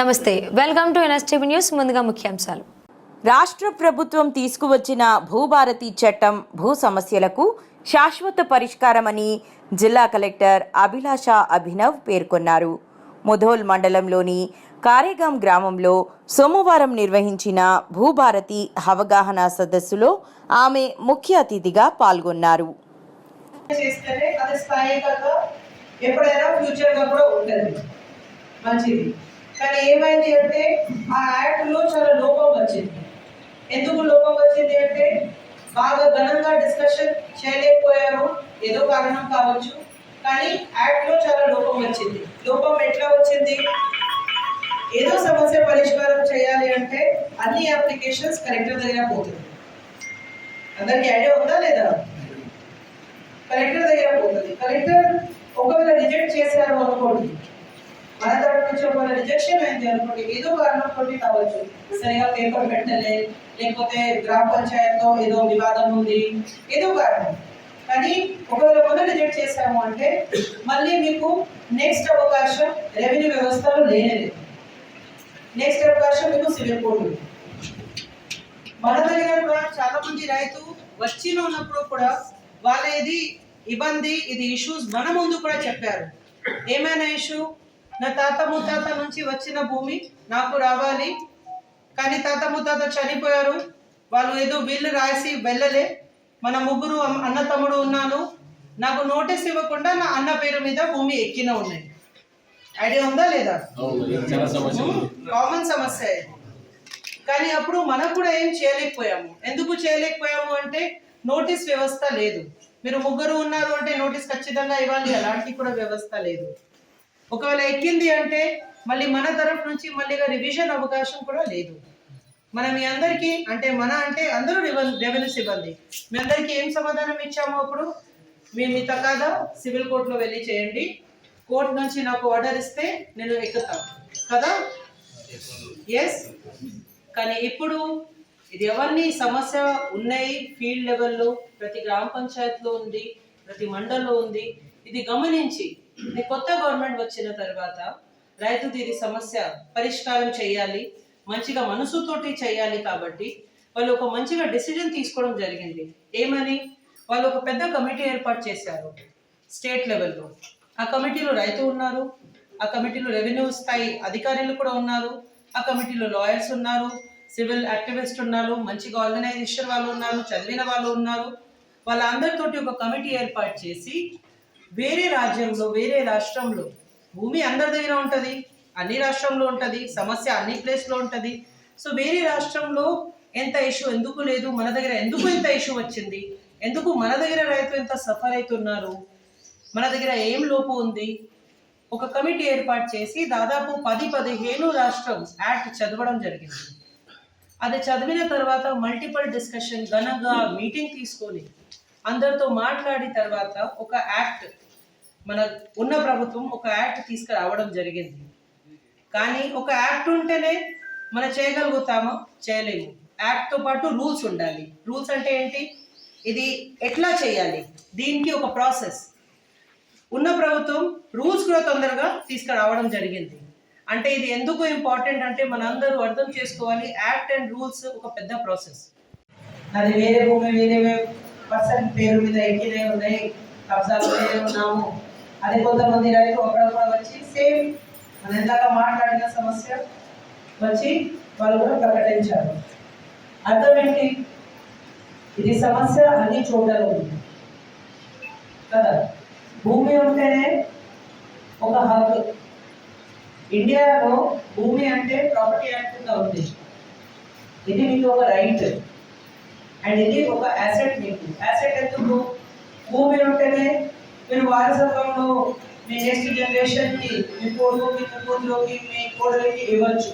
నమస్తే welcome to NSTV news ముందుగా ముఖ్యాంశాలు. రాష్ట్ర ప్రభుత్వం తీసుకువచ్చిన భూభారతి చట్టం భూ సమస్యలకు శాశ్వత పరిష్కారమని జిల్లా కలెక్టర్ అభిలాష అభినవ్ పేర్కొన్నారు. ముధోల్ మండలంలోని కారేగాం గ్రామంలో సోమవారం నిర్వహించిన భూభారతి అవగాహన సదస్సులో ఆమె ముఖ్య అతిథిగా పాల్గొన్నారు. ఎప్పుడైనా ఫ్యూచర్గా కూడా ఉంటుంది మంచిది. కానీ ఏమైంది అంటే ఆ యాక్ట్లో చాలా లోపం వచ్చింది. ఎందుకు లోపం వచ్చింది అంటే బాగా ఘనంగా డిస్కషన్ చేయలేకపోయారు ఏదో కారణం కావచ్చు. కానీ యాక్ట్లో చాలా లోపం వచ్చింది. లోపం ఎట్లా వచ్చింది? ఏదో సమస్య పరిష్కారం చేయాలి అంటే అన్ని అప్లికేషన్స్ కలెక్టర్ దగ్గర పోతుంది. అందరికి ఐడియా ఉందా లేదా? కలెక్టర్ దగ్గర పోతుంది. కలెక్టర్ ఒకవేళ రిజెక్ట్ చేశారు అనుకోండి మన తరపు నుంచి ఒకవేళ రిజెక్షన్ అయింది అనుకోండి ఏదో కారణం కొన్ని కావచ్చు. సరిగా పేపర్ పెట్టలే లేకపోతే గ్రామ పంచాయత్తో ఏదో వివాదం ఉంది ఏదో కారణం. కానీ ఒకవేళ మొన్న రిజెక్ట్ చేశాము అంటే మళ్ళీ మీకు నెక్స్ట్ అవకాశం రెవెన్యూ వ్యవస్థలో లేనేది. నెక్స్ట్ అవకాశం మీకు సివిల్ కోర్టు మన దగ్గర కూడా చాలా మంది రైతు వచ్చిన ఉన్నప్పుడు కూడా వాళ్ళ ఇది ఇబ్బంది ఇది ఇష్యూస్ మన ముందు కూడా చెప్పారు. ఏమైనా ఇష్యూ నా తాత ముత్తాత నుంచి వచ్చిన భూమి నాకు రావాలి. కానీ తాత ముత్తాత చనిపోయారు. వాళ్ళు ఏదో బిల్లు రాసి వెళ్ళలే. మన ముగ్గురు అన్న తమ్ముడు ఉన్నాను. నాకు నోటీస్ ఇవ్వకుండా నా అన్న పేరు మీద భూమి ఎక్కిన ఉన్నాయి ఐడియా ఉందా లేదా? కామన్ సమస్య. కానీ అప్పుడు మనం కూడా ఏం చేయలేకపోయాము. ఎందుకు చేయలేకపోయాము అంటే నోటీస్ వ్యవస్థ లేదు. మీరు ముగ్గురు ఉన్నారు అంటే నోటీస్ ఖచ్చితంగా ఇవ్వాలి. అలాంటి కూడా వ్యవస్థ లేదు. ఒకవేళ ఎక్కింది అంటే మళ్ళీ మన తరఫు నుంచి మళ్ళీగా రివిజన్ అవకాశం కూడా లేదు. మనం మీ అందరికీ అంటే మన అంటే అందరూ రెవెన్యూ సిబ్బంది. మీ అందరికీ ఏం సమాధానం ఇచ్చాము అప్పుడు మీ మీ తకాదా సివిల్ కోర్టులో వెళ్ళి చేయండి. కోర్టు నుంచి నాకు ఆర్డర్ ఇస్తే నేను ఎక్కుతాను కదా? ఎస్ కానీ ఇప్పుడు ఇది ఎవరిని సమస్య ఉన్నాయి? ఫీల్డ్ లెవెల్లో ప్రతి గ్రామ పంచాయత్లో ఉంది ప్రతి మండల్లో ఉంది. ఇది గమనించి కొత్త గవర్నమెంట్ వచ్చిన తర్వాత రైతు దీని సమస్య పరిష్కారం చేయాలి మంచిగా మనసుతోటి చేయాలి కాబట్టి వాళ్ళు ఒక మంచిగా డిసిజన్ తీసుకోవడం జరిగింది. ఏమని? వాళ్ళు ఒక పెద్ద కమిటీ ఏర్పాటు చేశారు స్టేట్ లెవెల్లో. ఆ కమిటీలో రైతు ఉన్నారు ఆ కమిటీలో రెవెన్యూ స్థాయి అధికారులు కూడా ఉన్నారు ఆ కమిటీలో లాయర్స్ ఉన్నారు సివిల్ యాక్టివిస్ట్ ఉన్నారు మంచిగా ఆర్గనైజేషన్ వాళ్ళు ఉన్నారు చదివిన వాళ్ళు ఉన్నారు. వాళ్ళందరితోటి ఒక కమిటీ ఏర్పాటు చేసి వేరే రాజ్యంలో వేరే రాష్ట్రంలో. భూమి అందరి దగ్గర ఉంటుంది అన్ని రాష్ట్రంలో ఉంటుంది సమస్య అన్ని ప్లేస్లో ఉంటుంది. సో వేరే రాష్ట్రంలో ఎంత ఇష్యూ ఎందుకు లేదు మన దగ్గర ఎందుకు ఎంత ఇష్యూ వచ్చింది ఎందుకు మన దగ్గర రైతు ఎంత సఫర్ అవుతున్నారు మన దగ్గర ఏం లోపు ఉంది? ఒక కమిటీ ఏర్పాటు చేసి దాదాపు పది పదిహేను రాష్ట్రం యాక్ట్ చదవడం జరిగింది. అది చదివిన తర్వాత మల్టిపుల్ డిస్కషన్ ఘనంగా మీటింగ్ తీసుకొని అందరితో మాట్లాడి తర్వాత ఒక యాక్ట్ మన ఉన్న ప్రభుత్వం ఒక యాక్ట్ తీసుకురావడం జరిగింది. కానీ ఒక యాక్ట్ ఉంటేనే మనం చేయగలుగుతామా చేయలేము. యాక్ట్తో పాటు రూల్స్ ఉండాలి. రూల్స్ అంటే ఏంటి? ఇది ఎట్లా చేయాలి? దీనికి ఒక ప్రాసెస్. ఉన్న ప్రభుత్వం రూల్స్ కూడా తొందరగా తీసుకురావడం జరిగింది. అంటే ఇది ఎందుకు ఇంపార్టెంట్ అంటే మనందరూ అర్థం చేసుకోవాలి. యాక్ట్ అండ్ రూల్స్ ఒక పెద్ద ప్రాసెస్. అది వేరే భూమి వేరే పర్సన్ పేరు మీద ఎక్కినే ఉన్నాయి కబ్జాలు ఉన్నాము. అదే కొంతమంది రైతు అక్కడక్కడ వచ్చి సేమ్ మనం ఇందాక మాట్లాడిన సమస్య వచ్చి వాళ్ళు కూడా ప్రకటించారు. అర్థం ఏంటి ఇది సమస్య అన్ని చోట్ల ఉంది. కదా? భూమి ఉంటేనే ఒక హక్కు ఇండియాలో భూమి అంటే ప్రాపర్టీ యాక్ట్ కింద ఉంది. ఇది మీకు ఒక రైట్. అండ్ ఇది ఒక అసెట్ మీకు అసెట్ ఎందుకు భూమి ఉంటేనే మీరు వారసత్వంలో మీ నెక్స్ట్ జనరేషన్కి మీ కొడుకుకి మీ కూతురుకి మీ కోడలికి ఇవ్వచ్చు